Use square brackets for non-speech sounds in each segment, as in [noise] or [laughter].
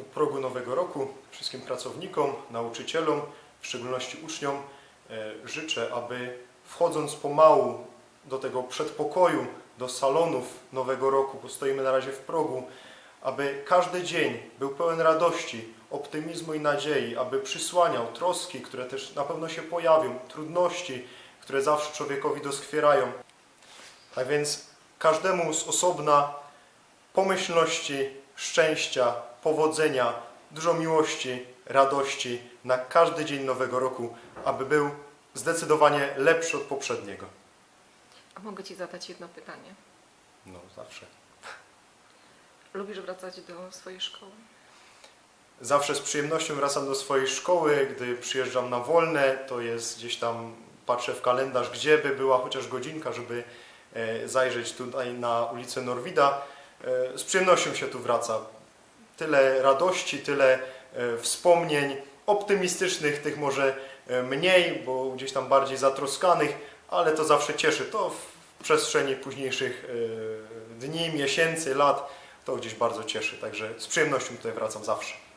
u progu nowego roku wszystkim pracownikom, nauczycielom, w szczególności uczniom e, życzę, aby wchodząc pomału do tego przedpokoju, do salonów nowego roku, bo stoimy na razie w progu, aby każdy dzień był pełen radości, optymizmu i nadziei, aby przysłaniał troski, które też na pewno się pojawią, trudności, które zawsze człowiekowi doskwierają. Tak więc każdemu z osobna pomyślności, szczęścia, powodzenia, dużo miłości, radości na każdy dzień nowego roku, aby był zdecydowanie lepszy od poprzedniego. A mogę Ci zadać jedno pytanie. No, zawsze. Lubisz wracać do swojej szkoły? Zawsze z przyjemnością wracam do swojej szkoły, gdy przyjeżdżam na wolne, to jest gdzieś tam, patrzę w kalendarz, gdzie by była chociaż godzinka, żeby e, zajrzeć tutaj na ulicę Norwida. E, Z przyjemnością się tu wraca. Tyle radości, tyle e, wspomnień, optymistycznych, tych może e, mniej, bo gdzieś tam bardziej zatroskanych, ale to zawsze cieszy. To w przestrzeni późniejszych dni, miesięcy, lat, to gdzieś bardzo cieszy. Także z przyjemnością tutaj wracam zawsze.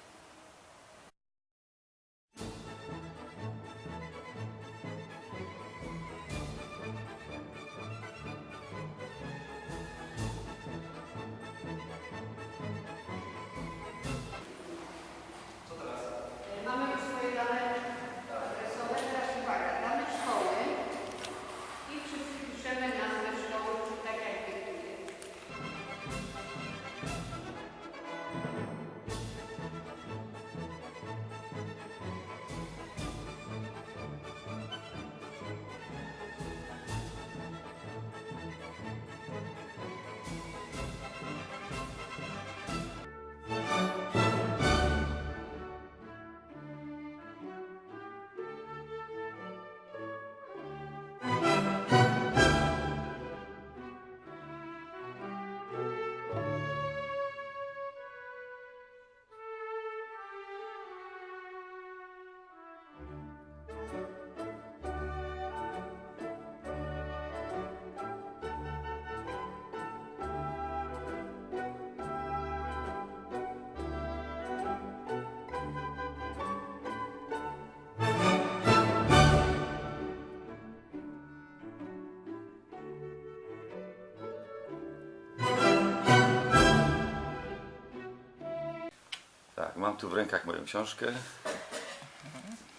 Tak, mam tu w rękach moją książkę.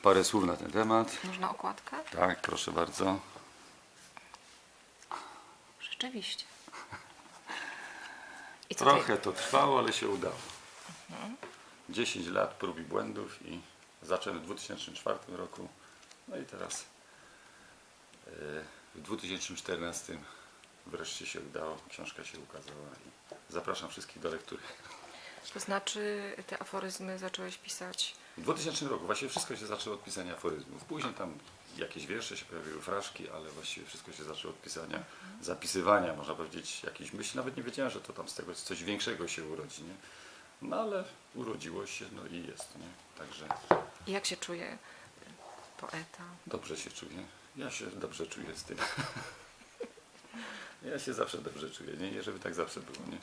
Parę słów na ten temat. Można okładkę? Tak, proszę bardzo. Rzeczywiście. Trochę to trwało, ale się udało. 10 lat prób i błędów i zacząłem w 2004 roku. No i teraz yy, w 2014 wreszcie się udało. Książka się ukazała i zapraszam wszystkich do lektury. To znaczy te aforyzmy zacząłeś pisać W 2000 roku właściwie wszystko się zaczęło od pisania aforyzmów. Później tam jakieś wiersze się pojawiły, fraszki, ale właściwie wszystko się zaczęło od pisania, zapisywania, można powiedzieć, jakiejś myśli. Nawet nie wiedziałem, że to tam z tego coś większego się urodzi, nie? No ale urodziło się, no i jest, nie? Także I jak się czuje poeta? dobrze się czuję. Ja się dobrze czuję z tym. [laughs] Ja się zawsze dobrze czuję, nie? Żeby tak zawsze było, nie?